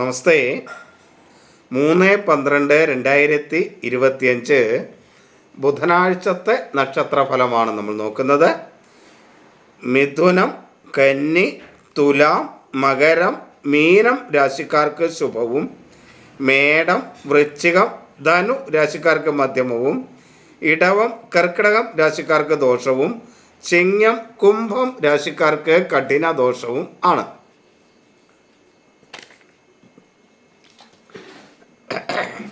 നമസ്തേ. മൂന്ന് പന്ത്രണ്ട് രണ്ടായിരത്തി ഇരുപത്തിയഞ്ച് ബുധനാഴ്ചത്തെ നക്ഷത്രഫലമാണ് നമ്മൾ നോക്കുന്നത്. മിഥുനം കന്നി തുലാം മകരം മീനം രാശിക്കാർക്ക് ശുഭവും മേടം വൃശ്ചികം ധനു രാശിക്കാർക്ക് മധ്യമവും ഇടവം കർക്കിടകം രാശിക്കാർക്ക് ദോഷവും ചിങ്ങം കുംഭം രാശിക്കാർക്ക് കഠിന ദോഷവും ആണ്.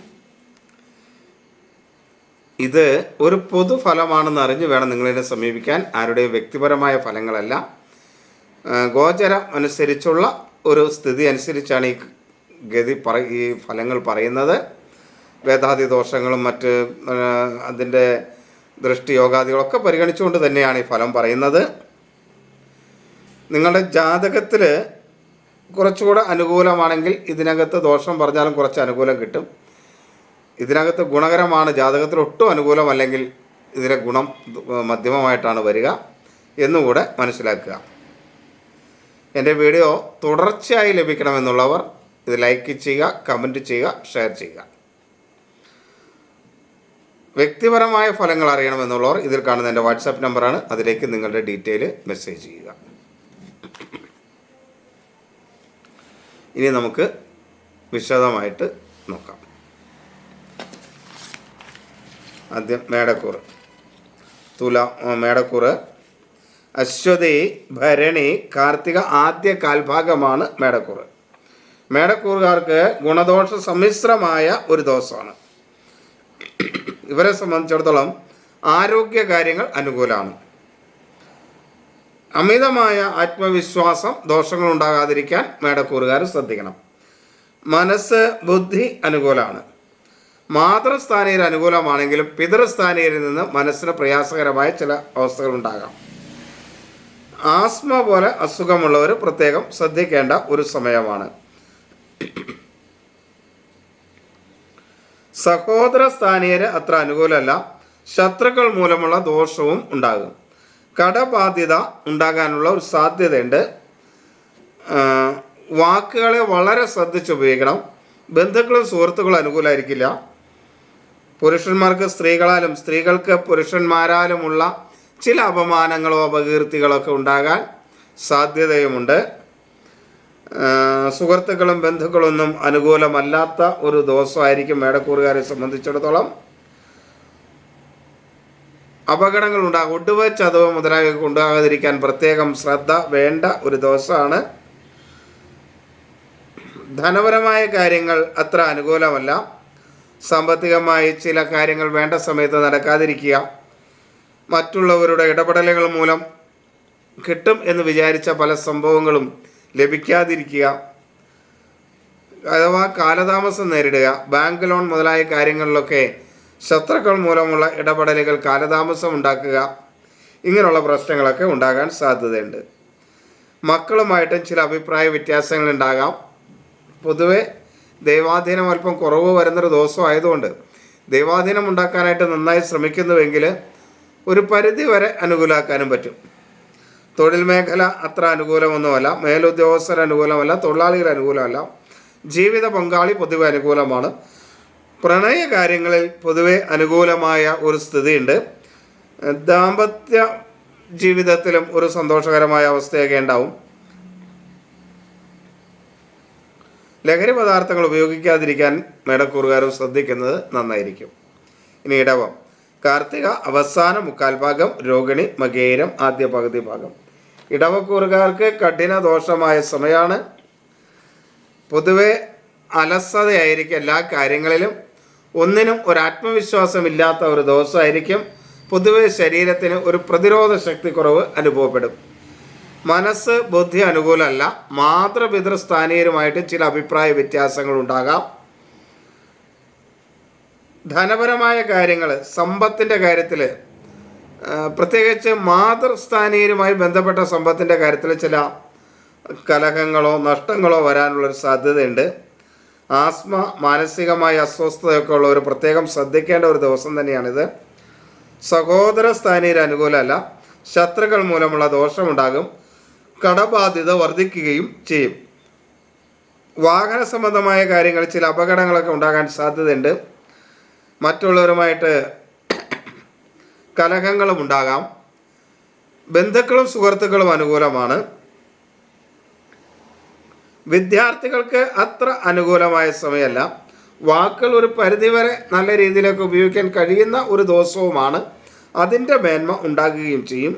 ഇത് ഒരു പൊതുഫലമാണെന്ന് അറിഞ്ഞ് വേണം നിങ്ങളിതിനെ സമീപിക്കാൻ. ആരുടെ വ്യക്തിപരമായ ഫലങ്ങളല്ല. ഗോചരം അനുസരിച്ചുള്ള ഒരു സ്ഥിതി അനുസരിച്ചാണ് ഈ ഗതി പറ ഈ ഫലങ്ങൾ പറയുന്നത്. വേദാതി ദോഷങ്ങളും മറ്റ് അതിന്റെ ദൃഷ്ടി യോഗാദികളൊക്കെ പരിഗണിച്ചുകൊണ്ട് തന്നെയാണ് ഈ ഫലം പറയുന്നത്. നിങ്ങളുടെ ജാതകത്തിൽ കുറച്ചുകൂടെ അനുകൂലമാണെങ്കിൽ ഇതിനകത്ത് ദോഷം പറഞ്ഞാലും കുറച്ച് അനുകൂലം കിട്ടും. ഇതിനകത്ത് ഗുണകരമാണ് ജാതകത്തിൽ ഒട്ടും അനുകൂലമല്ലെങ്കിൽ ഇതിലെ ഗുണം മധ്യമമായിട്ടാണ് വരിക എന്നുകൂടെ മനസ്സിലാക്കുക. എന്റെ വീഡിയോ തുടർച്ചയായി ലഭിക്കണമെന്നുള്ളവർ ഇത് ലൈക്ക് ചെയ്യുക കമന്റ് ചെയ്യുക ഷെയർ ചെയ്യുക. വ്യക്തിപരമായ ഫലങ്ങൾ അറിയണമെന്നുള്ളവർ ഇതിൽ കാണുന്ന എന്റെ വാട്സാപ്പ് നമ്പറാണ്. അതിലേക്ക് നിങ്ങളുടെ ഡീറ്റെയിൽ മെസ്സേജ് ചെയ്യുക. ഇനി നമുക്ക് വിശദമായിട്ട് നോക്കാം. ആദ്യം മേടക്കൂറ് തുല മേടക്കൂറ് അശ്വതി ഭരണി കാർത്തിക ആദ്യ കാൽഭാഗമാണ് മേടക്കൂറ് മേടക്കൂറുകാർക്ക് ഗുണദോഷ സമ്മിശ്രമായ ഒരു ദോഷമാണ് ഇവരെ സംബന്ധിച്ചിടത്തോളം ആരോഗ്യ കാര്യങ്ങൾ അനുകൂലമാണ്. അമിതമായ ആത്മവിശ്വാസം ദോഷങ്ങൾ ഉണ്ടാകാതിരിക്കാൻ മേടക്കൂറുകാർ ശ്രദ്ധിക്കണം. മനസ്സ് ബുദ്ധി അനുകൂലമാണ്. മാതൃസ്ഥാനീയർ അനുകൂലമാണെങ്കിലും പിതൃസ്ഥാനീയരിൽ നിന്ന് മനസ്സിന് പ്രയാസകരമായ ചില അവസ്ഥകൾ ഉണ്ടാകാം. ആസ്മ പോലെ അസുഖമുള്ളവർ പ്രത്യേകം ശ്രദ്ധിക്കേണ്ട ഒരു സമയമാണ്. സഹോദര സ്ഥാനീയര് അത്ര അനുകൂലമല്ല. ശത്രുക്കൾ മൂലമുള്ള ദോഷവും ഉണ്ടാകും. കടബാധ്യത ഉണ്ടാകാനുള്ള ഒരു സാധ്യതയുണ്ട്. വാക്കുകളെ വളരെ ശ്രദ്ധിച്ച് ഉപയോഗിക്കണം. ബന്ധുക്കളും സുഹൃത്തുക്കളും അനുകൂലമായിരിക്കില്ല പുരുഷന്മാർക്ക് സ്ത്രീകളാലും സ്ത്രീകൾക്ക് പുരുഷന്മാരാലുമുള്ള ചില അപമാനങ്ങളോ അപകീർത്തികളോ ഒക്കെ ഉണ്ടാകാൻ സാധ്യതയുമുണ്ട്. സുഹൃത്തുക്കളും ബന്ധുക്കളൊന്നും അനുകൂലമല്ലാത്ത ഒരു ദിവസമായിരിക്കും മേടക്കൂറുകാരെ സംബന്ധിച്ചിടത്തോളം. അപകടങ്ങൾ ഉണ്ടാകും. ഒടുവ് ചതവ് മുതലായവ ഉണ്ടാകാതിരിക്കാൻ പ്രത്യേകം ശ്രദ്ധ വേണ്ട ഒരു ദോഷമാണ് ധനപരമായ കാര്യങ്ങൾ അത്ര അനുകൂലമല്ല. സാമ്പത്തികമായി ചില കാര്യങ്ങൾ വേണ്ട സമയത്ത് നടക്കാതിരിക്കുക. മറ്റുള്ളവരുടെ ഇടപെടലുകൾ മൂലം കിട്ടും എന്ന് വിചാരിച്ച പല സംഭവങ്ങളും ലഭിക്കാതിരിക്കുക. അഥവാ കാലതാമസം നേരിടുക. ബാങ്ക് ലോൺ മുതലായ കാര്യങ്ങളിലൊക്കെ ശത്രുക്കൾ മൂലമുള്ള ഇടപെടലുകൾ കാലതാമസം ഉണ്ടാക്കുക ഇങ്ങനെയുള്ള പ്രശ്നങ്ങളൊക്കെ ഉണ്ടാകാൻ സാധ്യതയുണ്ട്. മക്കളുമായിട്ടും ചില അഭിപ്രായ വ്യത്യാസങ്ങൾ ഉണ്ടാകാം. പൊതുവെ ദൈവാധീനം അല്പം കുറവ് വരുന്നൊരു ദിവസം ആയതുകൊണ്ട് ദൈവാധീനം ഉണ്ടാക്കാനായിട്ട് നന്നായി ശ്രമിക്കുന്നുവെങ്കിൽ ഒരു പരിധി വരെ അനുകൂലമാക്കാനും പറ്റും. തൊഴിൽ മേഖല അത്ര അനുകൂലമൊന്നുമല്ല. മേലുദ്യോഗസ്ഥർ അനുകൂലമല്ല. തൊഴിലാളികൾ അനുകൂലമല്ല. ജീവിത പങ്കാളി പൊതുവെ അനുകൂലമാണ്. പ്രണയ കാര്യങ്ങളിൽ പൊതുവെ അനുകൂലമായ ഒരു സ്ഥിതിയുണ്ട്. ദാമ്പത്യ ജീവിതത്തിലും ഒരു സന്തോഷകരമായ അവസ്ഥയൊക്കെ ഉണ്ടാവും. ലഹരി പദാർത്ഥങ്ങൾ ഉപയോഗിക്കാതിരിക്കാൻ മേടക്കൂറുകാരും ശ്രദ്ധിക്കുന്നത് നന്നായിരിക്കും. ഇനി ഇടവം. കാർത്തിക അവസാന മുക്കാൽ ഭാഗം രോഹിണി മകേരം ആദ്യ പകുതി ഭാഗം. ഇടവക്കൂറുകാർക്ക് കഠിന ദോഷമായ സമയമാണ്. പൊതുവെ അലസതയായിരിക്കും എല്ലാ കാര്യങ്ങളിലും. ഒന്നിനും ഒരു ആത്മവിശ്വാസമില്ലാത്ത ഒരു ദിവസമായിരിക്കും. പൊതുവെ ശരീരത്തിന് ഒരു പ്രതിരോധ ശക്തി കുറവ് അനുഭവപ്പെടും. മനസ്സ് ബുദ്ധി അനുകൂലമല്ല. മാതൃപിതൃസ്ഥാനീയരുമായിട്ട് ചില അഭിപ്രായ വ്യത്യാസങ്ങൾ ഉണ്ടാകാം ധനപരമായ കാര്യങ്ങൾ സമ്പത്തിന്റെ കാര്യത്തിൽ പ്രത്യേകിച്ച് മാതൃസ്ഥാനീയരുമായി ബന്ധപ്പെട്ട സമ്പത്തിന്റെ കാര്യത്തിൽ ചില കലഹങ്ങളോ നഷ്ടങ്ങളോ വരാനുള്ളൊരു സാധ്യതയുണ്ട്. ആസ്മ മാനസികമായ അസ്വസ്ഥതയൊക്കെ ഉള്ളവർ പ്രത്യേകം ശ്രദ്ധിക്കേണ്ട ഒരു ദിവസം തന്നെയാണിത്. സഹോദര സ്ഥാനീയർ അനുകൂലമല്ല. ശത്രുക്കൾ മൂലമുള്ള ദോഷമുണ്ടാകും. കടബാധ്യത വർദ്ധിക്കുകയും ചെയ്യും. വാഹന സംബന്ധമായ കാര്യങ്ങൾ ചില അപകടങ്ങളൊക്കെ ഉണ്ടാകാൻ സാധ്യതയുണ്ട്. മറ്റുള്ളവരുമായിട്ട് കലഹങ്ങളും ഉണ്ടാകാം. ബന്ധുക്കളും സുഹൃത്തുക്കളും അനുകൂലമാണ്. വിദ്യാർത്ഥികൾക്ക് അത്ര അനുകൂലമായ സമയമല്ല. വാക്കുകൾ ഒരു പരിധിവരെ നല്ല രീതിയിലേക്ക് ഉപയോഗിക്കാൻ കഴിയുന്ന ഒരു ദിവസവുമാണ് അതിന്റെ മേന്മ ഉണ്ടാകുകയും ചെയ്യും.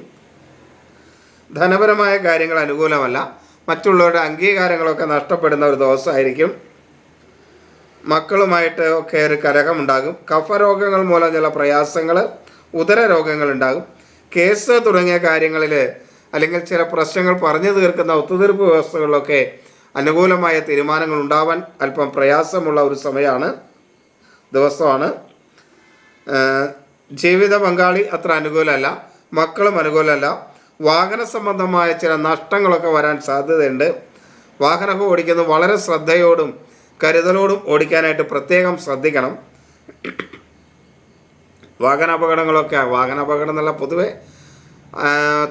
ധനപരമായ കാര്യങ്ങൾ അനുകൂലമല്ല. മറ്റുള്ളവരുടെ അംഗീകാരങ്ങളൊക്കെ നഷ്ടപ്പെടുന്ന ഒരു ദിവസമായിരിക്കും. മക്കളുമായിട്ട് ഒക്കെ ഒരു കലഹമുണ്ടാകും കഫരോഗങ്ങൾ മൂലം ചില പ്രയാസങ്ങൾ ഉദര രോഗങ്ങൾ ഉണ്ടാകും. കേസ് തുടങ്ങിയ കാര്യങ്ങളിൽ അല്ലെങ്കിൽ ചില പ്രശ്നങ്ങൾ പറഞ്ഞു തീർക്കുന്ന ഒത്തുതീർപ്പ് വ്യവസ്ഥകളിലൊക്കെ അനുകൂലമായ തീരുമാനങ്ങൾ ഉണ്ടാവാൻ അല്പം പ്രയാസമുള്ള ഒരു സമയമാണ് ദിവസമാണ്. ജീവിത പങ്കാളി അത്ര അനുകൂലമല്ല മക്കളും അനുകൂലമല്ല. വാഹന സംബന്ധമായ ചില നഷ്ടങ്ങളൊക്കെ വരാൻ സാധ്യതയുണ്ട്. വാഹനമൊക്കെ ഓടിക്കുന്നത് വളരെ ശ്രദ്ധയോടും കരുതലോടും ഓടിക്കാനായിട്ട് പ്രത്യേകം ശ്രദ്ധിക്കണം. വാഹനാപകടങ്ങളൊക്കെ വാഹനാപകടം എന്നല്ല പൊതുവെ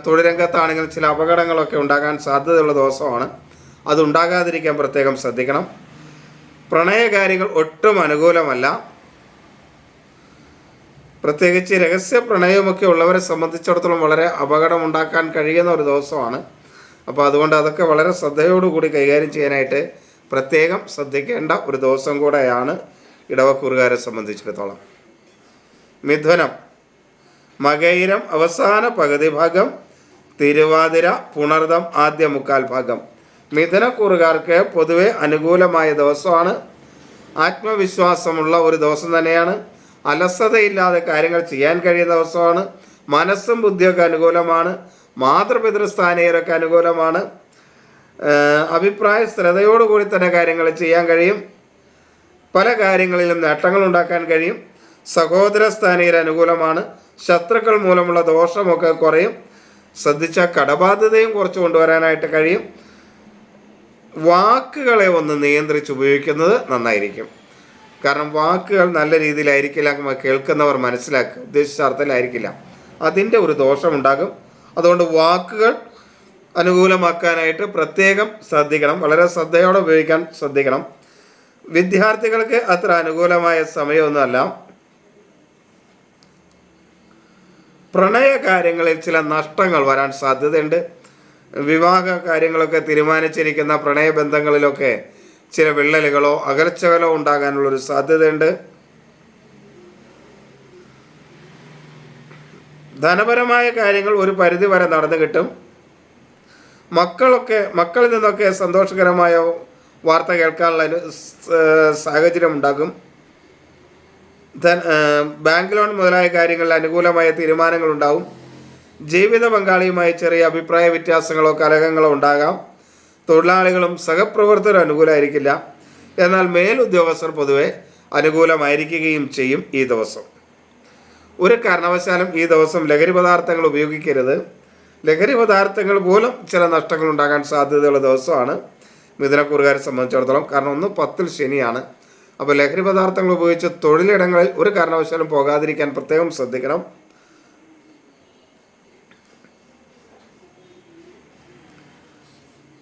തൊഴിൽ രംഗത്താണെങ്കിൽ ചില അപകടങ്ങളൊക്കെ ഉണ്ടാകാൻ സാധ്യതയുള്ള ദിവസമാണ്. അതുണ്ടാകാതിരിക്കാൻ പ്രത്യേകം ശ്രദ്ധിക്കണം. പ്രണയകാര്യങ്ങൾ ഒട്ടും അനുകൂലമല്ല. പ്രത്യേകിച്ച് രഹസ്യ പ്രണയമൊക്കെ ഉള്ളവരെ സംബന്ധിച്ചിടത്തോളം വളരെ അപകടമുണ്ടാക്കാൻ കഴിയുന്ന ഒരു ദിവസമാണ്. അപ്പോൾ അതുകൊണ്ട് അതൊക്കെ വളരെ ശ്രദ്ധയോടുകൂടി കൈകാര്യം ചെയ്യാനായിട്ട് പ്രത്യേകം ശ്രദ്ധിക്കേണ്ട ഒരു ദിവസം കൂടെയാണ് ഇടവക്കൂറുകാരെ സംബന്ധിച്ചിടത്തോളം. മിഥുനം മകൈരം അവസാന പകുതി ഭാഗം തിരുവാതിര പുണർദം ആദ്യ മുക്കാൽ ഭാഗം. മിഥുനക്കൂറുകാർക്ക് പൊതുവെ അനുകൂലമായ ദിവസമാണ്. ആത്മവിശ്വാസമുള്ള ഒരു ദിവസം തന്നെയാണ്. അലസതയില്ലാതെ കാര്യങ്ങൾ ചെയ്യാൻ കഴിയുന്ന ദിവസമാണ്. മനസ്സും ബുദ്ധിയൊക്കെ അനുകൂലമാണ്. മാതൃപിതൃസ്ഥാനീയരൊക്കെ അനുകൂലമാണ്. അഭിപ്രായ സ്ഥിരതയോടുകൂടി തന്നെ കാര്യങ്ങൾ ചെയ്യാൻ കഴിയും. പല കാര്യങ്ങളിലും നേട്ടങ്ങൾ ഉണ്ടാക്കാൻ കഴിയും. സഹോദര സ്ഥാനീയർ അനുകൂലമാണ്. ശത്രുക്കൾ മൂലമുള്ള ദോഷമൊക്കെ കുറയും. ശ്രദ്ധിച്ച കടബാധ്യതയും കുറച്ച് കൊണ്ടുവരാനായിട്ട് കഴിയും. വാക്കുകളെ ഒന്ന് നിയന്ത്രിച്ച് ഉപയോഗിക്കുന്നത് നന്നായിരിക്കും. കാരണം വാക്കുകൾ നല്ല രീതിയിലായിരിക്കില്ല കേൾക്കുന്നവർ മനസ്സിലാക്കുക. ഉദ്ദേശിച്ച അർത്ഥത്തിലായിരിക്കില്ല. അതിന്റെ ഒരു ദോഷമുണ്ടാകും. അതുകൊണ്ട് വാക്കുകൾ അനുകൂലമാക്കാനായിട്ട് പ്രത്യേകം ശ്രദ്ധിക്കണം. വളരെ ശ്രദ്ധയോടെ ഉപയോഗിക്കാൻ ശ്രദ്ധിക്കണം. വിദ്യാർത്ഥികൾക്ക് അത്ര അനുകൂലമായ സമയമൊന്നുമല്ല. പ്രണയ കാര്യങ്ങളിൽ ചില നഷ്ടങ്ങൾ വരാൻ സാധ്യതയുണ്ട്. വിവാഹ കാര്യങ്ങളൊക്കെ തീരുമാനിച്ചിരിക്കുന്ന പ്രണയബന്ധങ്ങളിലൊക്കെ ചില വിള്ളലുകളോ അകൽച്ചകളോ ഉണ്ടാകാനുള്ളൊരു സാധ്യതയുണ്ട്. ധനപരമായ കാര്യങ്ങൾ ഒരു പരിധി വരെ നടന്നു കിട്ടും. മക്കളൊക്കെ മക്കളിൽ നിന്നൊക്കെ സന്തോഷകരമായ വാർത്ത കേൾക്കാനുള്ള സാഹചര്യം ഉണ്ടാകും. ബാങ്ക് ലോൺ മുതലായ കാര്യങ്ങളിൽ അനുകൂലമായ തീരുമാനങ്ങൾ ഉണ്ടാവും ജീവിത പങ്കാളിയുമായി ചെറിയ അഭിപ്രായ വ്യത്യാസങ്ങളോ കലഹങ്ങളോ ഉണ്ടാകാം. തൊഴിലാളികളും സഹപ്രവർത്തകരും അനുകൂലമായിരിക്കില്ല എന്നാൽ മേലുദ്യോഗസ്ഥർ പൊതുവെ അനുകൂലമായിരിക്കുകയും ചെയ്യും ഈ ദിവസം. ഒരു കാരണവശാലും ഈ ദിവസം ലഹരി പദാർത്ഥങ്ങൾ ഉപയോഗിക്കരുത്. ലഹരി പദാർത്ഥങ്ങൾ മൂലം ചില നഷ്ടങ്ങൾ ഉണ്ടാകാൻ സാധ്യതയുള്ള ദിവസമാണ്. മിഥുനക്കൂറുകാരെ സംബന്ധിച്ചിടത്തോളം കാരണം ഒന്ന് പത്തിൽ ശനിയാണ്. അപ്പോൾ ലഹരി പദാർത്ഥങ്ങൾ ഉപയോഗിച്ച് തൊഴിലിടങ്ങളിൽ ഒരു കാരണവശാലും പോകാതിരിക്കാൻ പ്രത്യേകം ശ്രദ്ധിക്കണം.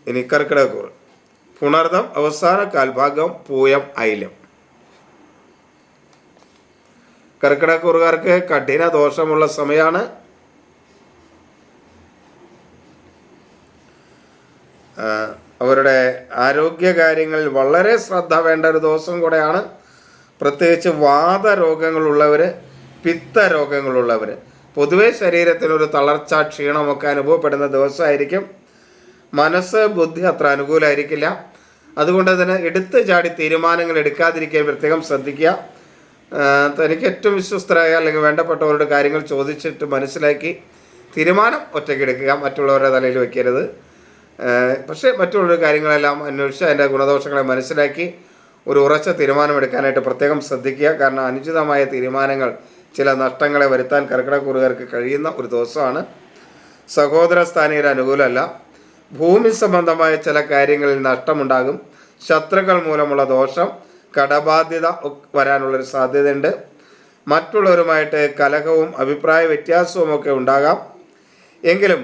ഇനി കർക്കിടകൂർ പുണർദം അവസാന കാൽഭാഗം പൂയം ഐലം കർക്കിടക്കൂറുകാർക്ക് കഠിന ദോഷമുള്ള സമയമാണ് അവരുടെ ആരോഗ്യ കാര്യങ്ങളിൽ വളരെ ശ്രദ്ധ വേണ്ട ഒരു ദിവസം കൂടെയാണ്. പ്രത്യേകിച്ച് വാതരോഗങ്ങളുള്ളവർ പിത്ത രോഗങ്ങളുള്ളവർ പൊതുവെ ശരീരത്തിനൊരു തളർച്ച ക്ഷീണമൊക്കെ അനുഭവപ്പെടുന്ന ദിവസമായിരിക്കും. മനസ്സ് ബുദ്ധി അത്ര അനുകൂലമായിരിക്കില്ല അതുകൊണ്ട് തന്നെ എടുത്ത് ചാടി തീരുമാനങ്ങൾ എടുക്കാതിരിക്കാൻ പ്രത്യേകം ശ്രദ്ധിക്കുക. തനിക്ക് ഏറ്റവും വിശ്വസ്തരായ അല്ലെങ്കിൽ വേണ്ടപ്പെട്ടവരുടെ കാര്യങ്ങൾ ചോദിച്ചിട്ട് മനസ്സിലാക്കി തീരുമാനം ഒറ്റയ്ക്ക് എടുക്കുക മറ്റുള്ളവരുടെ തലയിൽ വയ്ക്കരുത് പക്ഷേ മറ്റുള്ളവരുടെ കാര്യങ്ങളെല്ലാം അന്വേഷിച്ച് അതിന്റെ ഗുണദോഷങ്ങളെ മനസ്സിലാക്കി ഒരു ഉറച്ച തീരുമാനമെടുക്കാനായിട്ട് പ്രത്യേകം ശ്രദ്ധിക്കുക. കാരണം അനുചിതമായ തീരുമാനങ്ങൾ ചില നഷ്ടങ്ങളെ വരുത്താൻ കർക്കിടക്കൂറുകാർക്ക് കഴിയുന്ന ഒരു ദിവസമാണ്. സഹോദര സ്ഥാനീയ അനുകൂലമല്ല. ഭൂമി സംബന്ധമായ ചില കാര്യങ്ങളിൽ നഷ്ടമുണ്ടാകും. ശത്രുക്കൾ മൂലമുള്ള ദോഷം കടബാധ്യത വരാനുള്ളൊരു സാധ്യതയുണ്ട്. മറ്റുള്ളവരുമായിട്ട് കലഹവും അഭിപ്രായ വ്യത്യാസവും ഒക്കെ ഉണ്ടാകാം. എങ്കിലും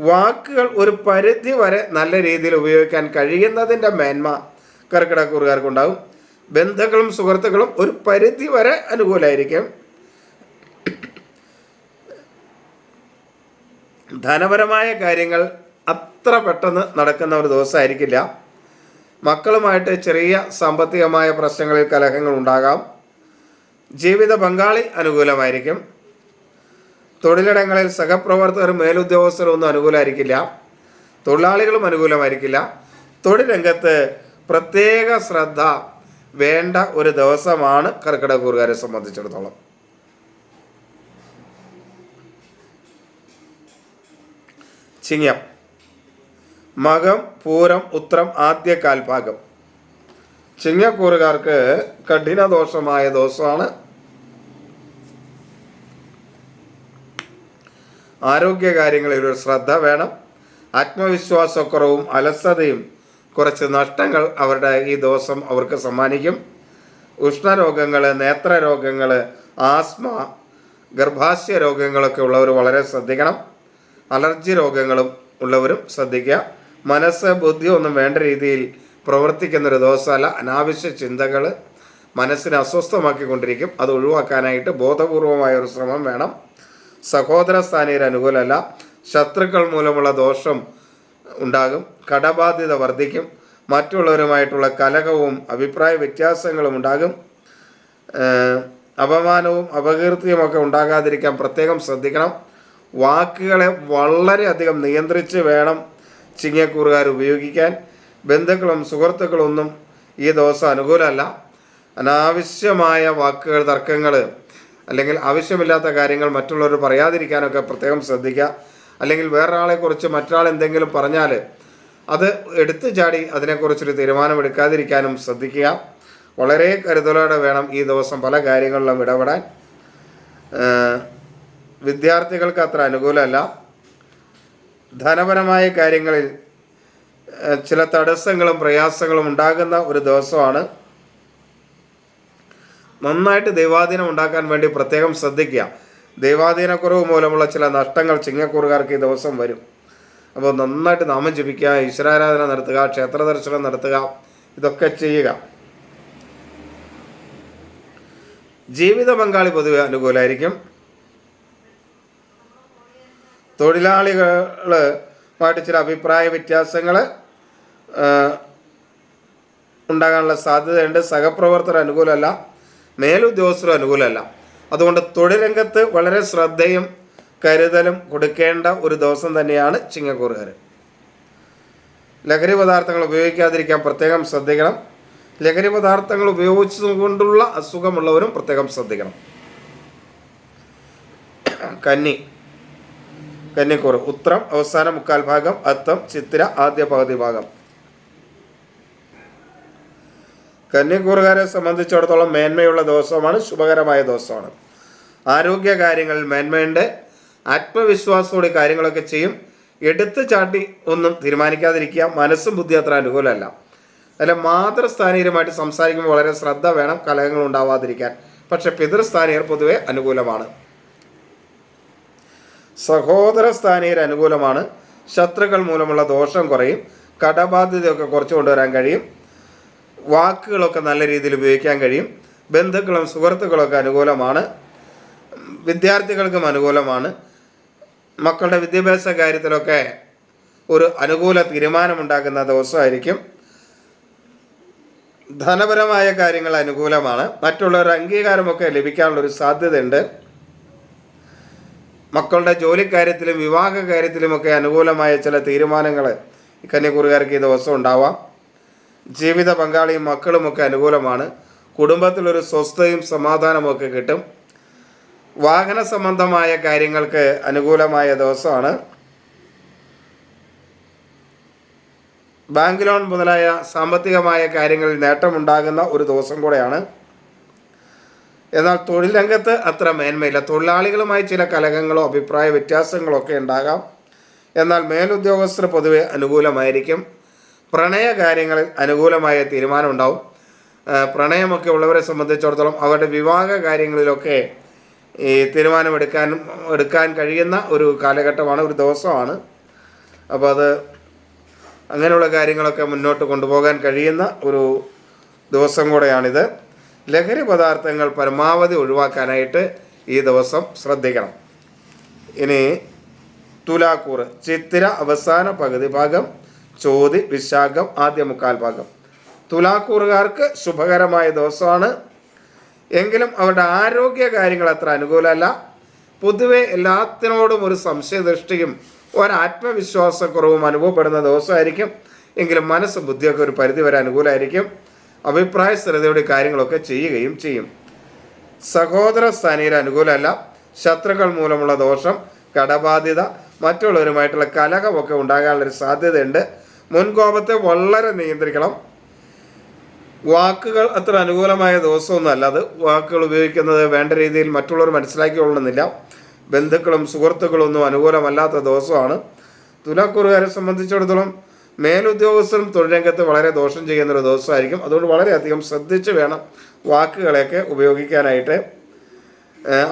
വാക്കുകൾ ഒരു പരിധി വരെ നല്ല രീതിയിൽ ഉപയോഗിക്കാൻ കഴിയുന്നതിന്റെ മേന്മ കർക്കിടക്കൂറുകാർക്കുണ്ടാകും ബന്ധുക്കളും സുഹൃത്തുക്കളും ഒരു പരിധി വരെ അനുകൂലമായിരിക്കും ധനപരമായ കാര്യങ്ങൾ അത്ര പെട്ടെന്ന് നടക്കുന്ന ഒരു ദിവസമായിരിക്കില്ല. മക്കളുമായിട്ട് ചെറിയ സാമ്പത്തികമായ പ്രശ്നങ്ങളിൽ കലഹങ്ങൾ ഉണ്ടാകാം. ജീവിത പങ്കാളി അനുകൂലമായിരിക്കും. തൊഴിലിടങ്ങളിൽ സഹപ്രവർത്തകരും മേലുദ്യോഗസ്ഥരും ഒന്നും അനുകൂലമായിരിക്കില്ല. തൊഴിലാളികളും അനുകൂലമായിരിക്കില്ല. തൊഴിൽ രംഗത്ത് പ്രത്യേക ശ്രദ്ധ വേണ്ട ഒരു ദിവസമാണ് കർക്കിടകൂറുകാരെ സംബന്ധിച്ചിടത്തോളം. ചിങ്ങം. മകം പൂരം ഉത്രം ആദ്യ കാൽഭാഗം. ചിങ്ങക്കൂറുകാർക്ക് കഠിന ദോഷമായ ദോഷമാണ്. ആരോഗ്യകാര്യങ്ങളിൽ ഒരു ശ്രദ്ധ വേണം. ആത്മവിശ്വാസക്കുറവും അലസതയും കുറച്ച് നഷ്ടങ്ങൾ അവരുടെ ഈ ദിവസം അവർക്ക് സമ്മാനിക്കും. ഉഷ്ണരോഗങ്ങൾ നേത്രരോഗങ്ങൾ ആസ്മ ഗർഭാശയ രോഗങ്ങളൊക്കെ ഉള്ളവർ വളരെ ശ്രദ്ധിക്കണം. അലർജി രോഗങ്ങളും ഉള്ളവരും ശ്രദ്ധിക്കുക. മനസ്സ് ബുദ്ധി ഒന്നും വേണ്ട രീതിയിൽ പ്രവർത്തിക്കുന്ന ഒരു ദിവസമല്ല അനാവശ്യ ചിന്തകൾ മനസ്സിനെ അസ്വസ്ഥമാക്കിക്കൊണ്ടിരിക്കും. അത് ഒഴിവാക്കാനായിട്ട് ബോധപൂർവമായ ഒരു ശ്രമം വേണം. സഹോദര സ്ഥാനീയർ അനുകൂലമല്ല. ശത്രുക്കൾ മൂലമുള്ള ദോഷം ഉണ്ടാകും. കടബാധ്യത വർദ്ധിക്കും. മറ്റുള്ളവരുമായിട്ടുള്ള കലഹവും അഭിപ്രായ വ്യത്യാസങ്ങളും ഉണ്ടാകും. അപമാനവും അപകീർത്തിയുമൊക്കെ ഉണ്ടാകാതിരിക്കാൻ പ്രത്യേകം ശ്രദ്ധിക്കണം. വാക്കുകളെ വളരെയധികം നിയന്ത്രിച്ച് വേണം ചിങ്ങക്കൂറുകാർ ഉപയോഗിക്കാൻ. ബന്ധുക്കളും സുഹൃത്തുക്കളും ഒന്നും ഈ ദിവസം അനുകൂലമല്ല. അനാവശ്യമായ വാക്കുകൾ തർക്കങ്ങൾ അല്ലെങ്കിൽ ആവശ്യമില്ലാത്ത കാര്യങ്ങൾ മറ്റുള്ളവർ പറയാതിരിക്കാനൊക്കെ പ്രത്യേകം ശ്രദ്ധിക്കുക. അല്ലെങ്കിൽ വേറൊരാളെക്കുറിച്ച് മറ്റൊരാൾ എന്തെങ്കിലും പറഞ്ഞാൽ അത് എടുത്തു ചാടി അതിനെക്കുറിച്ചൊരു തീരുമാനമെടുക്കാതിരിക്കാനും ശ്രദ്ധിക്കുക. വളരെ കരുതലോടെ വേണം ഈ ദിവസം പല കാര്യങ്ങളിലും ഇടപെടാൻ. വിദ്യാർത്ഥികൾക്ക് അത്ര അനുകൂലമല്ല. ധനപരമായ കാര്യങ്ങളിൽ ചില തടസ്സങ്ങളും പ്രയാസങ്ങളും ഉണ്ടാകുന്ന ഒരു ദിവസമാണ്. നന്നായിട്ട് ദൈവാധീനം ഉണ്ടാക്കാൻ വേണ്ടി പ്രത്യേകം ശ്രദ്ധിക്കുക. ദൈവാധീനക്കുറവ് മൂലമുള്ള ചില നഷ്ടങ്ങൾ ചിങ്ങക്കൂറുകാർക്ക് ഈ ദിവസം വരും. അപ്പോൾ നന്നായിട്ട് നാമം ജപിക്കുക ഈശ്വരാരാധന നടത്തുക ക്ഷേത്ര ദർശനം നടത്തുക ഇതൊക്കെ ചെയ്യുക. ജീവിത പങ്കാളി പൊതുവെ അനുകൂലമായിരിക്കും തൊഴിലാളികളുമായിട്ട് ചില അഭിപ്രായ വ്യത്യാസങ്ങൾ ഉണ്ടാകാനുള്ള സാധ്യതയുണ്ട്. സഹപ്രവർത്തകർ അനുകൂലമല്ല. മേലുദ്യോഗസ്ഥരും അനുകൂലമല്ല. അതുകൊണ്ട് തൊഴിൽ രംഗത്ത് വളരെ ശ്രദ്ധയും കരുതലും കൊടുക്കേണ്ട ഒരു ദിവസം തന്നെയാണ് ചിങ്ങക്കൂറുകാർ ലഹരി പദാർത്ഥങ്ങൾ ഉപയോഗിക്കാതിരിക്കാൻ പ്രത്യേകം ശ്രദ്ധിക്കണം. ലഹരി പദാർത്ഥങ്ങൾ ഉപയോഗിച്ചുകൊണ്ടുള്ള അസുഖമുള്ളവരും പ്രത്യേകം ശ്രദ്ധിക്കണം. കന്നി. കന്നിക്കൂറ് ഉത്രം അവസാന മുക്കാൽ ഭാഗം അത്തം ചിത്തിര ആദ്യ പകുതി ഭാഗം. കന്നിക്കൂറുകാരെ സംബന്ധിച്ചിടത്തോളം മേന്മയുള്ള ദിവസമാണ് ശുഭകരമായ ദിവസമാണ്. ആരോഗ്യ കാര്യങ്ങളിൽ മേന്മയുണ്ട്. ആത്മവിശ്വാസത്തോടെ കാര്യങ്ങളൊക്കെ ചെയ്യും. എടുത്തു ചാട്ടി ഒന്നും തീരുമാനിക്കാതിരിക്കുക മനസ്സും ബുദ്ധി അത്ര അനുകൂലമല്ല. അല്ല മാതൃസ്ഥാനീയരുമായിട്ട് സംസാരിക്കുമ്പോൾ വളരെ ശ്രദ്ധ വേണം കലഹങ്ങൾ ഉണ്ടാവാതിരിക്കാൻ. പക്ഷെ പിതൃസ്ഥാനീയർ പൊതുവെ അനുകൂലമാണ്. സഹോദര സ്ഥാനീയർ അനുകൂലമാണ്. ശത്രുക്കൾ മൂലമുള്ള ദോഷം കുറയും. കടബാധ്യതയൊക്കെ കുറച്ച് കൊണ്ടുവരാൻ കഴിയും. വാക്കുകളൊക്കെ നല്ല രീതിയിൽ ഉപയോഗിക്കാൻ കഴിയും. ബന്ധുക്കളും സുഹൃത്തുക്കളൊക്കെ അനുകൂലമാണ്. വിദ്യാർത്ഥികൾക്കും അനുകൂലമാണ്. മക്കളുടെ വിദ്യാഭ്യാസ കാര്യത്തിലൊക്കെ ഒരു അനുകൂല തീരുമാനമുണ്ടാക്കുന്ന ദിവസമായിരിക്കും. ധനപരമായ കാര്യങ്ങൾ അനുകൂലമാണ്. മറ്റുള്ളവരുടെ അംഗീകാരമൊക്കെ ലഭിക്കാനുള്ളൊരു സാധ്യതയുണ്ട്. മക്കളുടെ ജോലിക്കാര്യത്തിലും വിവാഹ കാര്യത്തിലുമൊക്കെ അനുകൂലമായ ചില തീരുമാനങ്ങൾ കന്യക്കുറുകാർക്ക് ഈ ദിവസം ഉണ്ടാവാം. ജീവിത പങ്കാളിയും മക്കളുമൊക്കെ അനുകൂലമാണ്. കുടുംബത്തിലൊരു സ്വസ്ഥയും സമാധാനമൊക്കെ കിട്ടും. വാഹന സംബന്ധമായ കാര്യങ്ങൾക്ക് അനുകൂലമായ ദിവസമാണ്. ബാങ്ക് ലോൺ മുതലായ സാമ്പത്തികമായ കാര്യങ്ങളിൽ നേട്ടമുണ്ടാകുന്ന ഒരു ദിവസം കൂടെയാണ്. എന്നാൽ തൊഴിൽ രംഗത്ത് അത്ര മേന്മയില്ല. തൊഴിലാളികളുമായി ചില കലഹങ്ങളോ അഭിപ്രായ വ്യത്യാസങ്ങളോ ഒക്കെ ഉണ്ടാകാം. എന്നാൽ മേലുദ്യോഗസ്ഥർ പൊതുവെ അനുകൂലമായിരിക്കും. പ്രണയ കാര്യങ്ങളിൽ അനുകൂലമായ തീരുമാനം ഉണ്ടാവും. പ്രണയമൊക്കെ ഉള്ളവരെ സംബന്ധിച്ചിടത്തോളം അവരുടെ വിവാഹ കാര്യങ്ങളിലൊക്കെ ഈ തീരുമാനമെടുക്കാൻ എടുക്കാൻ കഴിയുന്ന ഒരു കാലഘട്ടമാണ് ഒരു ദിവസമാണ്. അപ്പോൾ അത് അങ്ങനെയുള്ള കാര്യങ്ങളൊക്കെ മുന്നോട്ട് കൊണ്ടുപോകാൻ കഴിയുന്ന ഒരു ദിവസം കൂടെയാണിത്. ലഹരി പദാർത്ഥങ്ങൾ പരമാവധി ഒഴിവാക്കാനായിട്ട് ഈ ദിവസം ശ്രദ്ധിക്കണം. ഇനി തുലാക്കൂറ് ചിത്തിര അവസാന പകുതി ഭാഗം ചോതി വിശാഖം ആദ്യ മുക്കാൽ ഭാഗം. തുലാക്കൂറുകാർക്ക് ശുഭകരമായ ദിവസമാണ്. എങ്കിലും അവരുടെ ആരോഗ്യ കാര്യങ്ങൾ അത്ര അനുകൂലമല്ല. പൊതുവെ എല്ലാത്തിനോടും ഒരു സംശയദൃഷ്ടിയും ഒരാത്മവിശ്വാസക്കുറവും അനുഭവപ്പെടുന്ന ദിവസമായിരിക്കും. എങ്കിലും മനസ്സ് ബുദ്ധിയൊക്കെ ഒരു പരിധി പരിധിവരെ അനുകൂലമായിരിക്കും. അഭിപ്രായ സ്ഥിരതയോടെ കാര്യങ്ങളൊക്കെ ചെയ്യുകയും ചെയ്യും. സഹോദര സ്ഥാനീയർ അനുകൂലമല്ല. ശത്രുക്കൾ മൂലമുള്ള ദോഷം കടബാധ്യത മറ്റുള്ളവരുമായിട്ടുള്ള കലഹമൊക്കെ ഉണ്ടാകാനുള്ളൊരു സാധ്യതയുണ്ട്. മുൻകോപത്തെ വളരെ നിയന്ത്രിക്കണം. വാക്കുകൾ അത്ര അനുകൂലമായ ദിവസമൊന്നുമല്ല അത്. വാക്കുകൾ ഉപയോഗിക്കുന്നത് വേണ്ട രീതിയിൽ മറ്റുള്ളവർ മനസ്സിലാക്കിക്കൊള്ളുന്നില്ല ബന്ധുക്കളും സുഹൃത്തുക്കളും ഒന്നും അനുകൂലമല്ലാത്ത ദിവസമാണ്. തുലാക്കൂറുകാരെ സംബന്ധിച്ചിടത്തോളം മേലുദ്യോഗസ്ഥരും തൊഴിൽ രംഗത്ത് വളരെ ദോഷം ചെയ്യുന്ന ഒരു ദിവസമായിരിക്കും. അതുകൊണ്ട് വളരെയധികം ശ്രദ്ധിച്ച് വേണം വാക്കുകളെയൊക്കെ ഉപയോഗിക്കാനായിട്ട്.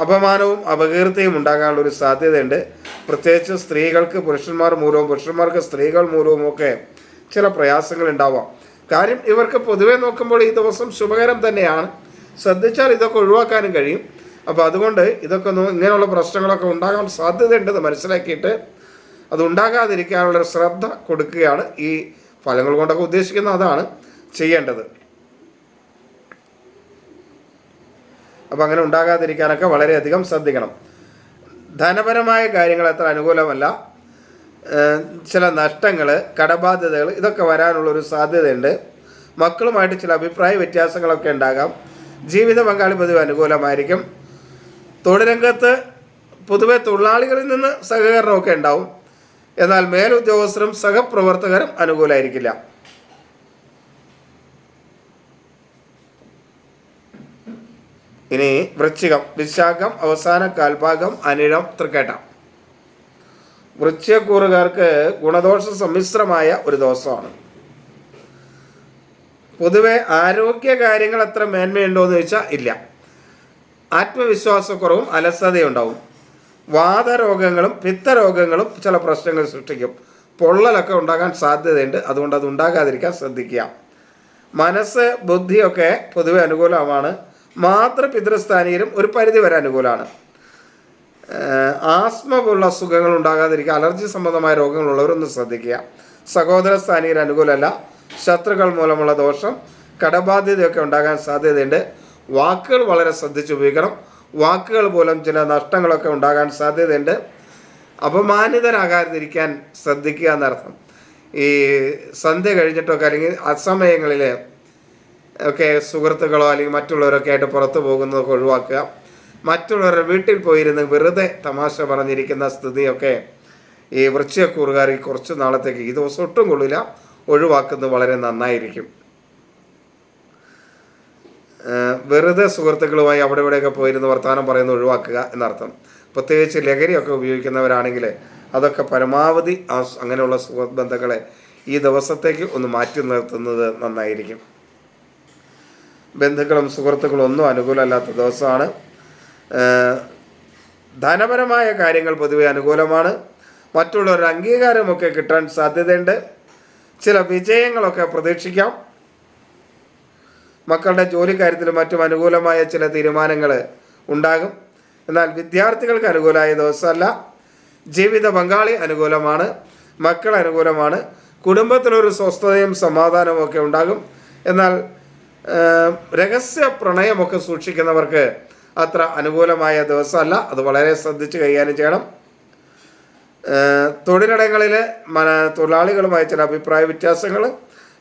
അപമാനവും അപകീർത്തിയും ഉണ്ടാകാനുള്ള ഒരു സാധ്യതയുണ്ട്. പ്രത്യേകിച്ച് സ്ത്രീകൾക്ക് പുരുഷന്മാർ മൂലവും പുരുഷന്മാർക്ക് സ്ത്രീകൾ മൂലവും ഒക്കെ ചില പ്രയാസങ്ങൾ ഉണ്ടാവാം. കാര്യം ഇവർക്ക് പൊതുവേ നോക്കുമ്പോൾ ഈ ദിവസം ശുഭകരം തന്നെയാണ്. ശ്രദ്ധിച്ചാൽ ഇതൊക്കെ ഒഴിവാക്കാനും കഴിയും. അപ്പോൾ അതുകൊണ്ട് ഇതൊക്കെ ഇങ്ങനെയുള്ള പ്രശ്നങ്ങളൊക്കെ ഉണ്ടാകാൻ സാധ്യതയുണ്ടെന്ന് മനസ്സിലാക്കിയിട്ട് അത് ഉണ്ടാകാതിരിക്കാനുള്ള ഒരു ശ്രദ്ധ കൊടുക്കുകയാണ് ഈ ഫലങ്ങൾ കൊണ്ടൊക്കെ ഉദ്ദേശിക്കുന്ന അതാണ് ചെയ്യേണ്ടത്. അപ്പം അങ്ങനെ ഉണ്ടാകാതിരിക്കാനൊക്കെ വളരെയധികം ശ്രദ്ധിക്കണം. ധനപരമായ കാര്യങ്ങൾ അത്ര അനുകൂലമല്ല. ചില നഷ്ടങ്ങൾ കടബാധ്യതകൾ ഇതൊക്കെ വരാനുള്ളൊരു സാധ്യതയുണ്ട്. മക്കളുമായിട്ട് ചില അഭിപ്രായ വ്യത്യാസങ്ങളൊക്കെ ഉണ്ടാകാം. ജീവിത പങ്കാളി പതിവ് അനുകൂലമായിരിക്കും തൊഴിലരംഗത്ത് പൊതുവെ തൊഴിലാളികളിൽ നിന്ന് സഹകരണമൊക്കെ ഉണ്ടാവും. എന്നാൽ മേലുദ്യോഗസ്ഥരും സഹപ്രവർത്തകരും അനുകൂലമായിരിക്കില്ല ഇനി വൃശ്ചികം. വിശാഖം അവസാന കാൽഭാഗം അനിഴം തൃക്കേട്ടം. വൃശ്ചികക്കൂറുകാർക്ക് ഗുണദോഷ സമ്മിശ്രമായ ഒരു ദിവസമാണ്. പൊതുവെ ആരോഗ്യ കാര്യങ്ങൾ അത്ര മേന്മയുണ്ടോ എന്ന് ചോദിച്ചാൽ ഇല്ല. ആത്മവിശ്വാസക്കുറവും അലസതയും ഉണ്ടാവും വാതരോഗങ്ങളും പിത്തരോഗങ്ങളും ചില പ്രശ്നങ്ങൾ സൃഷ്ടിക്കും. പൊള്ളലൊക്കെ ഉണ്ടാകാൻ സാധ്യതയുണ്ട്. അതുകൊണ്ട് അത് ഉണ്ടാകാതിരിക്കാൻ ശ്രദ്ധിക്കുക. മനസ്സ് ബുദ്ധിയൊക്കെ പൊതുവെ അനുകൂലമാണ്. മാതൃപിതൃസ്ഥാനീയരും ഒരു പരിധി വരെ അനുകൂലമാണ്. ആസ്മ പോലുള്ള അസുഖങ്ങൾ ഉണ്ടാകാതിരിക്കുക അലർജി സംബന്ധമായ രോഗങ്ങളുള്ളവരൊന്ന് ശ്രദ്ധിക്കുക. സഹോദര സ്ഥാനീയർ അനുകൂലമല്ല. ശത്രുക്കൾ മൂലമുള്ള ദോഷം കടബാധ്യതയൊക്കെ ഉണ്ടാകാൻ സാധ്യതയുണ്ട്. വാക്കുകൾ വളരെ ശ്രദ്ധിച്ച് ഉപയോഗിക്കണം. വാക്കുകൾ പോലും ചില നഷ്ടങ്ങളൊക്കെ ഉണ്ടാകാൻ സാധ്യതയുണ്ട്. അപമാനിതരാകാതിരിക്കാൻ ശ്രദ്ധിക്കുക എന്നർത്ഥം. ഈ സന്ധ്യ കഴിഞ്ഞിട്ടൊക്കെ അല്ലെങ്കിൽ അസമയങ്ങളിൽ ഒക്കെ സുഹൃത്തുക്കളോ അല്ലെങ്കിൽ മറ്റുള്ളവരൊക്കെ ആയിട്ട് പുറത്തു പോകുന്നതൊക്കെ ഒഴിവാക്കുക. മറ്റുള്ളവരുടെ വീട്ടിൽ പോയിരുന്ന് വെറുതെ തമാശ പറഞ്ഞിരിക്കുന്ന സ്ഥിതിയൊക്കെ ഈ വൃശ്ചികക്കൂറുകാർ ഈ കുറച്ച് നാളത്തേക്ക് ഈ ദിവസം ഒട്ടും കൊള്ളില്ല. ഒഴിവാക്കുന്നത് വളരെ നന്നായിരിക്കും. വെറുതെ സുഹൃത്തുക്കളുമായി അവിടെ ഇവിടെയൊക്കെ പോയിരുന്ന് വർത്തമാനം പറയുന്നത് ഒഴിവാക്കുക എന്നർത്ഥം. പ്രത്യേകിച്ച് ലഹരിയൊക്കെ ഉപയോഗിക്കുന്നവരാണെങ്കിൽ അതൊക്കെ പരമാവധി ആ അങ്ങനെയുള്ള സുഹൃത്ത് ബന്ധങ്ങളെ ഈ ദിവസത്തേക്ക് ഒന്ന് മാറ്റി നിർത്തുന്നത് നന്നായിരിക്കും. ബന്ധുക്കളും സുഹൃത്തുക്കളും ഒന്നും അനുകൂലമല്ലാത്ത ദിവസമാണ്. ധനപരമായ കാര്യങ്ങൾ പൊതുവെ അനുകൂലമാണ്. മറ്റുള്ളവരുടെ അംഗീകാരമൊക്കെ കിട്ടാൻ സാധ്യതയുണ്ട്. ചില വിജയങ്ങളൊക്കെ പ്രതീക്ഷിക്കാം. മക്കളുടെ ജോലിക്കാര്യത്തിലും മറ്റും അനുകൂലമായ ചില തീരുമാനങ്ങൾ ഉണ്ടാകും. എന്നാൽ വിദ്യാർത്ഥികൾക്ക് അനുകൂലമായ ദിവസമല്ല. ജീവിത പങ്കാളി അനുകൂലമാണ്. മക്കൾ അനുകൂലമാണ്. കുടുംബത്തിനൊരു സ്വസ്ഥതയും സമാധാനവും ഒക്കെ ഉണ്ടാകും. എന്നാൽ രഹസ്യ പ്രണയമൊക്കെ സൂക്ഷിക്കുന്നവർക്ക് അത്ര അനുകൂലമായ ദിവസമല്ല. അത് വളരെ ശ്രദ്ധിച്ച് കൈകാര്യം ചെയ്യണം. തൊഴിലിടങ്ങളിൽ മന തൊഴിലാളികളുമായി ചില അഭിപ്രായ വ്യത്യാസങ്ങൾ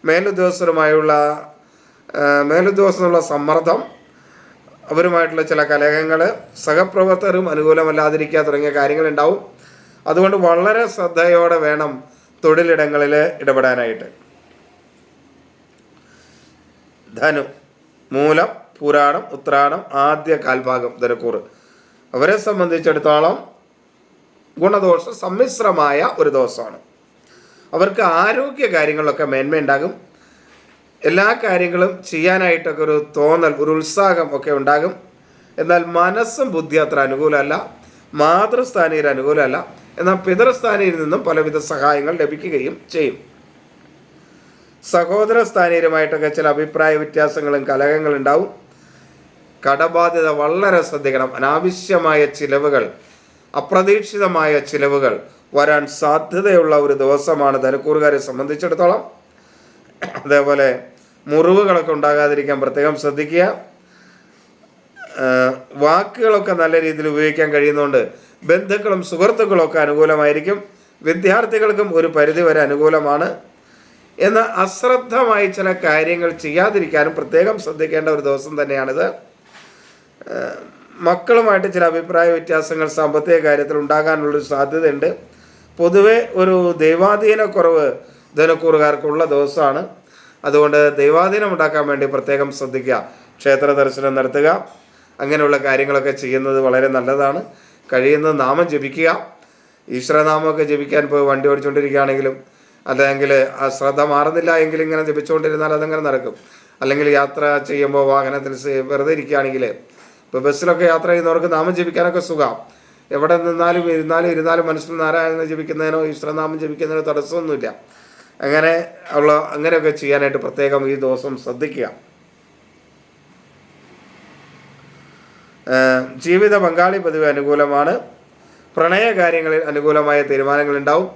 മേലുദ്യോഗസ്ഥരുമായുള്ള മേലുദ്യോഗസ്ഥനുള്ള സമ്മർദ്ദം അവരുമായിട്ടുള്ള ചില കലഹങ്ങൾ സഹപ്രവർത്തകരും അനുകൂലമല്ലാതിരിക്കുക തുടങ്ങിയ കാര്യങ്ങളുണ്ടാവും. അതുകൊണ്ട് വളരെ ശ്രദ്ധയോടെ വേണം തൊഴിലിടങ്ങളിൽ ഇടപെടാനായിട്ട്. ധനു മൂലം പുരാണം ഉത്രാടം ആദ്യ കാൽഭാഗം ധനുക്കൂറ്. അവരെ സംബന്ധിച്ചിടത്തോളം ഗുണദോഷം സമ്മിശ്രമായ ഒരു ദോഷമാണ് അവർക്ക് ആരോഗ്യ കാര്യങ്ങളിലൊക്കെ മേന്മയുണ്ടാകും. എല്ലാ കാര്യങ്ങളും ചെയ്യാനായിട്ടൊക്കെ ഒരു തോന്നൽ ഒരു ഉത്സാഹം ഒക്കെ ഉണ്ടാകും. എന്നാൽ മനസ്സും ബുദ്ധി അത്ര അനുകൂലമല്ല. മാതൃസ്ഥാനീയർ അനുകൂലമല്ല. എന്നാൽ പിതൃസ്ഥാനയിൽ നിന്നും പലവിധ സഹായങ്ങൾ ലഭിക്കുകയും ചെയ്യും. സഹോദര സ്ഥാനീയരുമായിട്ടൊക്കെ ചില അഭിപ്രായ വ്യത്യാസങ്ങളും കലഹങ്ങളും ഉണ്ടാവും. കടബാധ്യത വളരെ ശ്രദ്ധിക്കണം. അനാവശ്യമായ ചിലവുകൾ അപ്രതീക്ഷിതമായ ചിലവുകൾ വരാൻ സാധ്യതയുള്ള ഒരു ദിവസമാണ് ധനക്കൂറുകാരെ സംബന്ധിച്ചിടത്തോളം. അതേപോലെ മുറിവുകളൊക്കെ ഉണ്ടാകാതിരിക്കാൻ പ്രത്യേകം ശ്രദ്ധിക്കുക. വാക്കുകളൊക്കെ നല്ല രീതിയിൽ ഉപയോഗിക്കാൻ കഴിയുന്നതുകൊണ്ട് ബന്ധുക്കളും സുഹൃത്തുക്കളും ഒക്കെ അനുകൂലമായിരിക്കും. വിദ്യാർത്ഥികൾക്കും ഒരു പരിധി വരെ അനുകൂലമാണ്. എന്നാൽ അശ്രദ്ധമായി ചില കാര്യങ്ങൾ ചെയ്യാതിരിക്കാനും പ്രത്യേകം ശ്രദ്ധിക്കേണ്ട ഒരു ദിവസം തന്നെയാണിത്. മക്കളുമായിട്ട് ചില അഭിപ്രായ വ്യത്യാസങ്ങൾ സാമ്പത്തിക കാര്യത്തിൽ ഉണ്ടാകാനുള്ളൊരു സാധ്യതയുണ്ട്. പൊതുവെ ഒരു ദൈവാധീനക്കുറവ് ധനക്കൂറുകാർക്കുള്ള ദിവസമാണ്. അതുകൊണ്ട് ദൈവാധീനം ഉണ്ടാക്കാൻ വേണ്ടി പ്രത്യേകം ശ്രദ്ധിക്കുക. ക്ഷേത്ര ദർശനം നടത്തുക. അങ്ങനെയുള്ള കാര്യങ്ങളൊക്കെ ചെയ്യുന്നത് വളരെ നല്ലതാണ്. കഴിയുന്നത് നാമം ജപിക്കുക. ഈശ്വരനാമമൊക്കെ ജപിക്കാൻ പോയി വണ്ടി ഓടിച്ചുകൊണ്ടിരിക്കുകയാണെങ്കിലും അല്ലെങ്കിൽ ആ ശ്രദ്ധ മാറുന്നില്ല എങ്കിൽ ഇങ്ങനെ ജപിച്ചുകൊണ്ടിരുന്നാൽ അതങ്ങനെ നടക്കും. അല്ലെങ്കിൽ യാത്ര ചെയ്യുമ്പോൾ വാഹനത്തിൽ വെറുതെ ഇരിക്കുകയാണെങ്കിൽ ഇപ്പോൾ ബസ്സിലൊക്കെ യാത്ര ചെയ്യുന്നവർക്ക് നാമം ജപിക്കാനൊക്കെ സുഖം. എവിടെ നിന്നാലും ഇരുന്നാലും ഇരുന്നാലും മനസ്സിൽ നാരായണനെ ജപിക്കുന്നതിനോ ഈശ്വരനാമം ജപിക്കുന്നതിനോ തടസ്സമൊന്നുമില്ല. അങ്ങനെ ഉള്ള അങ്ങനെയൊക്കെ ചെയ്യാനായിട്ട് പ്രത്യേകം ഈ ദിവസം ശ്രദ്ധിക്കുക. ജീവിത പങ്കാളി പതിവ് അനുകൂലമാണ്. പ്രണയ കാര്യങ്ങളിൽ അനുകൂലമായ തീരുമാനങ്ങൾ ഉണ്ടാവും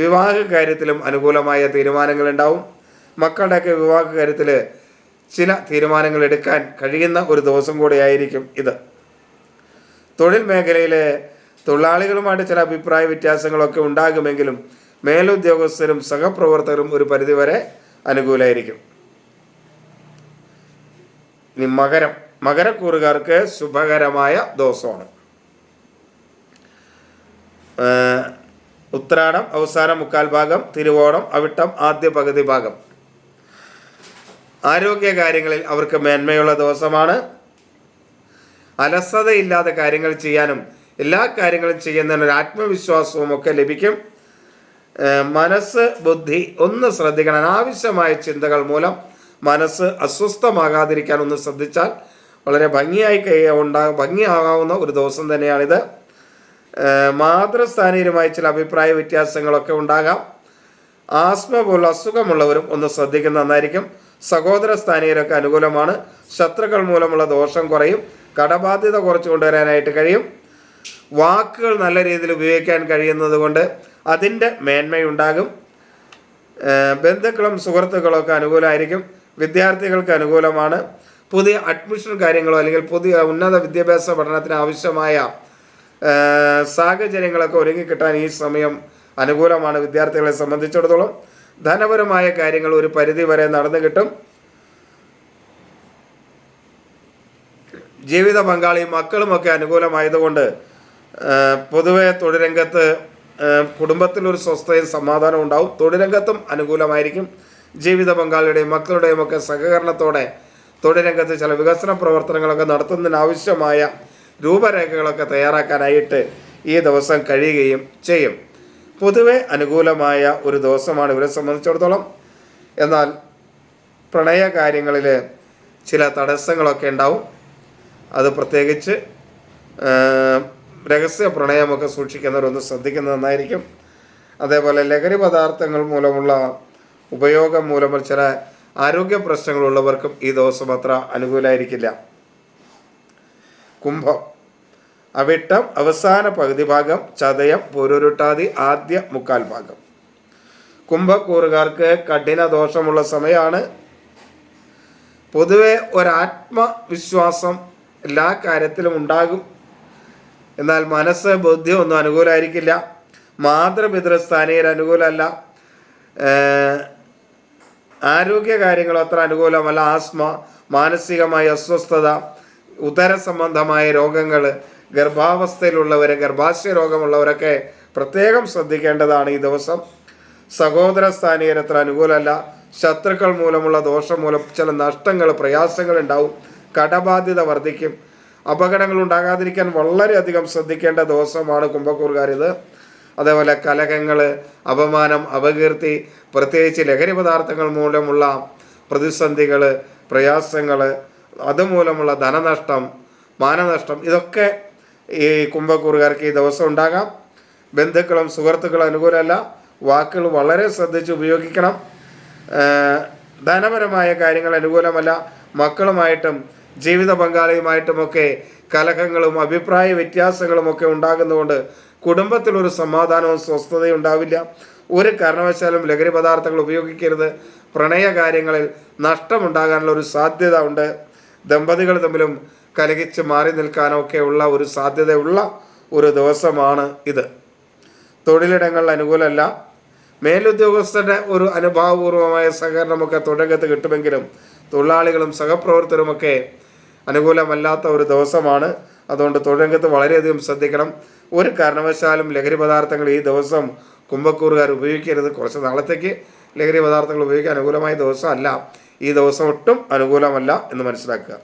വിവാഹ കാര്യത്തിലും അനുകൂലമായ തീരുമാനങ്ങൾ ഉണ്ടാവും മക്കളുടെയൊക്കെ വിവാഹ കാര്യത്തിൽ ചില തീരുമാനങ്ങൾ എടുക്കാൻ കഴിയുന്ന ഒരു ദിവസം കൂടിയായിരിക്കും ഇത്. തൊഴിൽ മേഖലയിലെ തൊഴിലാളികളുമായിട്ട് ചില അഭിപ്രായ വ്യത്യാസങ്ങളൊക്കെ ഉണ്ടാകുമെങ്കിലും മേലുദ്യോഗസ്ഥരും സഹപ്രവർത്തകരും ഒരു പരിധിവരെ അനുകൂലമായിരിക്കും ഇനി മകരം. മകരക്കൂറുകാർക്ക് ശുഭകരമായ ദിവസമാണ്. ഉത്രാടം അവസാന മുക്കാൽ ഭാഗം തിരുവോണം അവിട്ടം ആദ്യ പകുതി ഭാഗം. ആരോഗ്യ കാര്യങ്ങളിൽ അവർക്ക് മേന്മയുള്ള ദിവസമാണ്. അലസതയില്ലാതെ കാര്യങ്ങൾ ചെയ്യാനും എല്ലാ കാര്യങ്ങളും ചെയ്യുന്നതിനൊരു ആത്മവിശ്വാസവും ഒക്കെ ലഭിക്കും. മനസ്സ് ബുദ്ധി ഒന്ന് ശ്രദ്ധിക്കണം. അനാവശ്യമായ ചിന്തകൾ മൂലം മനസ്സ് അസ്വസ്ഥമാകാതിരിക്കാൻ ഒന്ന് ശ്രദ്ധിച്ചാൽ വളരെ ഭംഗിയായി കൈ ഉണ്ടാ ഭംഗിയാകാവുന്ന ഒരു ദിവസം തന്നെയാണിത്. മാതൃസ്ഥാനീയരുമായി ചില അഭിപ്രായ വ്യത്യാസങ്ങളൊക്കെ ഉണ്ടാകാം. ആസ്മ പോലുള്ള അസുഖമുള്ളവരും ഒന്ന് ശ്രദ്ധിക്കുന്ന നന്നായിരിക്കും. സഹോദര സ്ഥാനീയരൊക്കെ അനുകൂലമാണ്. ശത്രുക്കൾ മൂലമുള്ള ദോഷം കുറയും. കടബാധ്യത കുറച്ച് കൊണ്ടുവരാനായിട്ട് കഴിയും. വാക്കുകൾ നല്ല രീതിയിൽ ഉപയോഗിക്കാൻ കഴിയുന്നത് കൊണ്ട് അതിന്റെ മേന്മയുണ്ടാകും. ബന്ധുക്കളും സുഹൃത്തുക്കളും ഒക്കെ അനുകൂലമായിരിക്കും. വിദ്യാർത്ഥികൾക്ക് അനുകൂലമാണ്. പുതിയ അഡ്മിഷൻ കാര്യങ്ങളോ അല്ലെങ്കിൽ പുതിയ ഉന്നത വിദ്യാഭ്യാസ പഠനത്തിന് ആവശ്യമായ സാഹചര്യങ്ങളൊക്കെ ഒരുങ്ങിക്കിട്ടാൻ ഈ സമയം അനുകൂലമാണ് വിദ്യാർത്ഥികളെ സംബന്ധിച്ചിടത്തോളം. ധനപരമായ കാര്യങ്ങൾ ഒരു പരിധി വരെ നടന്നു കിട്ടും. ജീവിത പങ്കാളിയും മക്കളുമൊക്കെ അനുകൂലമായതുകൊണ്ട് പൊതുവെ പൊതുവെ തൊഴിൽ കുടുംബത്തിലൊരു സ്വസ്ഥയും സമാധാനവും ഉണ്ടാവും. തൊഴിലംഗത്തും അനുകൂലമായിരിക്കും. ജീവിത പങ്കാളിയുടെയും മക്കളുടെയും ഒക്കെ സഹകരണത്തോടെ തൊഴിലംഗത്ത് ചില വികസന പ്രവർത്തനങ്ങളൊക്കെ നടത്തുന്നതിനാവശ്യമായ രൂപരേഖകളൊക്കെ തയ്യാറാക്കാനായിട്ട് ഈ ദിവസം കഴിയുകയും ചെയ്യും. പൊതുവെ അനുകൂലമായ ഒരു ദിവസമാണ് ഇവരെ സംബന്ധിച്ചിടത്തോളം. എന്നാൽ പ്രണയ കാര്യങ്ങളിൽ ചില തടസ്സങ്ങളൊക്കെ ഉണ്ടാവും. അത് പ്രത്യേകിച്ച് രഹസ്യ പ്രണയമൊക്കെ സൂക്ഷിക്കുന്നവരൊന്ന് ശ്രദ്ധിക്കുന്നത് നന്നായിരിക്കും. അതേപോലെ ലഹരി പദാർത്ഥങ്ങൾ മൂലമുള്ള ഉപയോഗം മൂലം ചില ആരോഗ്യ പ്രശ്നങ്ങളുള്ളവർക്കും ഈ ദിവസം അത്ര അനുകൂലമായിരിക്കില്ല കുംഭം. അവിട്ടം അവസാന പകുതി ഭാഗം ചതയം പൊരുരുട്ടാതി ആദ്യ മുക്കാൽ ഭാഗം. കുംഭക്കൂറുകാർക്ക് കഠിന ദോഷമുള്ള സമയമാണ്. പൊതുവെ ഒരാത്മവിശ്വാസം എല്ലാ കാര്യത്തിലും ഉണ്ടാകും. എന്നാൽ മനസ്സ് ബുദ്ധി ഒന്നും അനുകൂലമായിരിക്കില്ല മാതൃപിതൃസ്ഥാനീയർ അനുകൂലമല്ല. ആരോഗ്യ കാര്യങ്ങൾ അത്ര അനുകൂലമല്ല. ആസ്മ മാനസികമായ അസ്വസ്ഥത ഉദര സംബന്ധമായ രോഗങ്ങൾ ഗർഭാവസ്ഥയിലുള്ളവർ ഗർഭാശയ രോഗമുള്ളവരൊക്കെ പ്രത്യേകം ശ്രദ്ധിക്കേണ്ടതാണ് ഈ ദിവസം. സഹോദര സ്ഥാനീയർ അത്ര അനുകൂലമല്ല. ശത്രുക്കൾ മൂലമുള്ള ദോഷം മൂലം ചില നഷ്ടങ്ങൾ പ്രയാസങ്ങൾ ഉണ്ടാവും. കടബാധ്യത വർദ്ധിക്കും. അപകടങ്ങൾ ഉണ്ടാകാതിരിക്കാൻ വളരെയധികം ശ്രദ്ധിക്കേണ്ട ദിവസമാണ് കുംഭക്കൂറുകാരിത് അതേപോലെ കലഹങ്ങൾ അപമാനം അപകീർത്തി പ്രത്യേകിച്ച് ലഹരി പദാർത്ഥങ്ങൾ മൂലമുള്ള പ്രതിസന്ധികൾ പ്രയാസങ്ങൾ അതുമൂലമുള്ള ധനനഷ്ടം മാനനഷ്ടം ഇതൊക്കെ ഈ കുംഭക്കൂറുകാർക്ക് ഈ ദിവസം ഉണ്ടാകാം. ബന്ധുക്കളും സുഹൃത്തുക്കളും അനുകൂലമല്ല. വാക്കുകൾ വളരെ ശ്രദ്ധിച്ച് ഉപയോഗിക്കണം. ധനപരമായ കാര്യങ്ങൾ അനുകൂലമല്ല. മക്കളുമായിട്ടും ജീവിത പങ്കാളിയുമായിട്ടുമൊക്കെ കലഹങ്ങളും അഭിപ്രായ വ്യത്യാസങ്ങളും ഒക്കെ ഉണ്ടാകുന്നതുകൊണ്ട് കുടുംബത്തിൽ ഒരു സമാധാനവും സ്വസ്ഥതയും ഉണ്ടാവില്ല. ഒരു കാരണവശാലും ലഹരി പദാർത്ഥങ്ങൾ ഉപയോഗിക്കരുത്. പ്രണയ കാര്യങ്ങളിൽ നഷ്ടമുണ്ടാകാനുള്ള ഒരു സാധ്യത ഉണ്ട്. ദമ്പതികൾ തമ്മിലും കലഹിച്ച് മാറി നിൽക്കാനൊക്കെ ഉള്ള ഒരു സാധ്യതയുള്ള ഒരു ദിവസമാണ് ഇത്. തൊഴിലിടങ്ങളിൽ അനുകൂലമല്ല. മേലുദ്യോഗസ്ഥരുടെ ഒരു അനുഭാവപൂർവമായ സഹകരണമൊക്കെ തുടക്കത്ത് കിട്ടുമെങ്കിലും തൊഴിലാളികളും സഹപ്രവർത്തകരുമൊക്കെ അനുകൂലമല്ലാത്ത ഒരു ദിവസമാണ്. അതുകൊണ്ട് തൊഴിലംഗത്ത് വളരെയധികം ശ്രദ്ധിക്കണം. ഒരു കാരണവശാലും ലഹരി പദാർത്ഥങ്ങൾ ഈ ദിവസം കുംഭക്കൂറുകാർ ഉപയോഗിക്കരുത്. കുറച്ച് നാളത്തേക്ക് ലഹരി പദാർത്ഥങ്ങൾ ഉപയോഗിക്കാൻ അനുകൂലമായ ദിവസമല്ല. ഈ ദിവസം ഒട്ടും അനുകൂലമല്ല എന്ന് മനസ്സിലാക്കുക.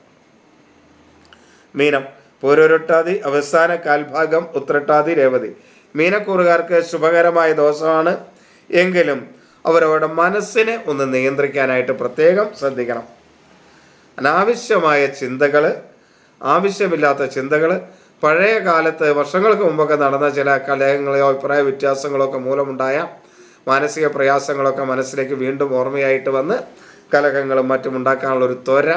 മീനം. പൂരൊരുട്ടാതി അവസാന കാൽഭാഗം ഉത്രട്ടാതി രേവതി. മീനക്കൂറുകാർക്ക് ശുഭകരമായ ദിവസമാണ്. എങ്കിലും അവരവരുടെ മനസ്സിനെ ഒന്ന് നിയന്ത്രിക്കാനായിട്ട് പ്രത്യേകം ശ്രദ്ധിക്കണം. അനാവശ്യമായ ചിന്തകൾ ആവശ്യമില്ലാത്ത ചിന്തകൾ പഴയ കാലത്ത് വർഷങ്ങൾക്ക് മുമ്പൊക്കെ നടന്ന ചില കലഹങ്ങളെയോ അഭിപ്രായ വ്യത്യാസങ്ങളൊക്കെ മൂലമുണ്ടായ മാനസിക പ്രയാസങ്ങളൊക്കെ മനസ്സിലേക്ക് വീണ്ടും ഓർമ്മയായിട്ട് വന്ന് കലഹങ്ങളും മറ്റും ഉണ്ടാക്കാനുള്ളൊരു ത്വര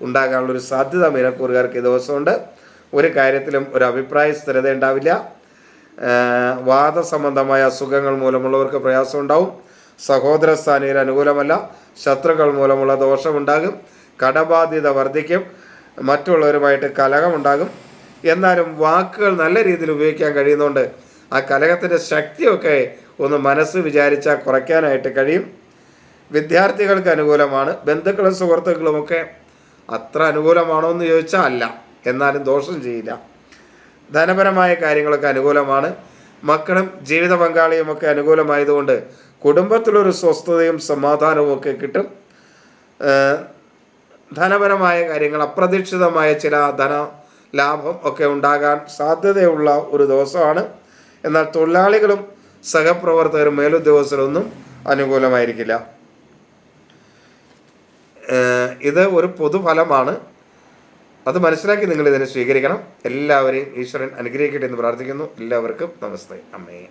ഉണ്ടാകാനുള്ളൊരു സാധ്യത മീനക്കൂറുകാർക്ക് ഈ ദിവസമുണ്ട്. ഒരു കാര്യത്തിലും ഒരു അഭിപ്രായ സ്ഥിരത ഉണ്ടാവില്ല. വാദ വാദസംബന്ധമായ അസുഖങ്ങൾ മൂലമുള്ളവർക്ക് പ്രയാസം ഉണ്ടാവും സഹോദര സ്ഥാനീയർ അനുകൂലമല്ല. ശത്രുക്കൾ മൂലമുള്ള ദോഷമുണ്ടാകും. കടബാധ്യത വർദ്ധിക്കും. മറ്റുള്ളവരുമായിട്ട് കലഹമുണ്ടാകും. എന്നാലും വാക്കുകൾ നല്ല രീതിയിൽ ഉപയോഗിക്കാൻ കഴിയുന്നതുകൊണ്ട് ആ കലഹത്തിന്റെ ശക്തിയൊക്കെ ഒന്ന് മനസ്സ് വിചാരിച്ചാൽ കുറയ്ക്കാനായിട്ട് കഴിയും. വിദ്യാർത്ഥികൾക്ക് അനുകൂലമാണ്. ബന്ധുക്കളും സുഹൃത്തുക്കളുമൊക്കെ അത്ര അനുകൂലമാണോ എന്ന് ചോദിച്ചാൽ അല്ല. എന്നാലും ദോഷം ചെയ്യില്ല. ധനപരമായ കാര്യങ്ങളൊക്കെ അനുകൂലമാണ്. മക്കളും ജീവിത പങ്കാളിയും ഒക്കെ അനുകൂലമായതുകൊണ്ട് കുടുംബത്തിലൊരു സ്വസ്ഥതയും സമാധാനവും ഒക്കെ കിട്ടും. ധനപരമായ കാര്യങ്ങൾ അപ്രതീക്ഷിതമായ ചില ധന ലാഭം ഒക്കെ ഉണ്ടാകാൻ സാധ്യതയുള്ള ഒരു ദിവസമാണ്. എന്നാൽ തൊഴിലാളികളും സഹപ്രവർത്തകരും മേലുദ്യോഗസ്ഥരൊന്നും അനുകൂലമായിരിക്കില്ല. ഇത് ഒരു പൊതുഫലമാണ്. അത് മനസ്സിലാക്കി നിങ്ങൾ ഇതിനെ സ്വീകരിക്കണം. എല്ലാവരെയും ഈശ്വരൻ അനുഗ്രഹിക്കട്ടെ എന്ന് പ്രാർത്ഥിക്കുന്നു. എല്ലാവർക്കും നമസ്തേ. അമ്മേ